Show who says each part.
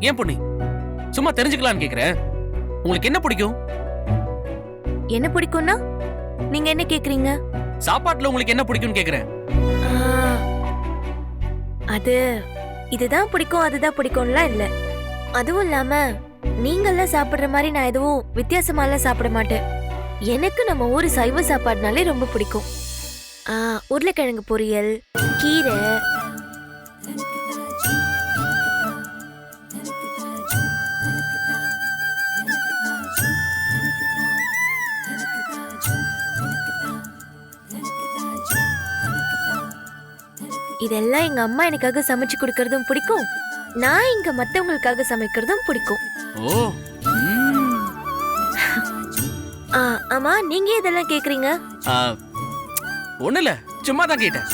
Speaker 1: ஏன் பொண்ணு? சும்மா தெரிஞ்சுக்கலாம்னு கேக்குறேன். உங்களுக்கு என்ன பிடிக்கும்?
Speaker 2: என்ன பிடிக்கும்னா நீங்க என்ன கேக்குறீங்க?
Speaker 1: சாப்பாட்டுல உங்களுக்கு என்ன பிடிக்கும்னு கேக்குறேன்.
Speaker 2: அது இதுதான் பிடிக்கும் அதுதான் பிடிக்கும்லாம் இல்ல. அதுவும் இல்லாம நீங்கெல்லாம் சாப்பிடுற மாதிரி நான் எதுவும் வித்தியாசமாலாம் சாப்பிட மாட்டேன். எனக்கு நம்ம ஊர் சைவ சாப்பாடுனாலே ரொம்ப பிடிக்கும். உருளைக்கிழங்கு பொரியல் கீரை இதெல்லாம் எங்க அம்மா எனக்காக சமைச்சு கொடுக்கறதும் பிடிக்கும். நான் இங்க மத்தவங்களுக்காக சமைக்கிறதும் பிடிக்கும்.
Speaker 1: ஓ
Speaker 2: ஆமா நீங்க இதெல்லாம் கேக்குறீங்க?
Speaker 1: ஆ, ஒண்ணும் இல்ல சும்மா தான் கேட்டேன்.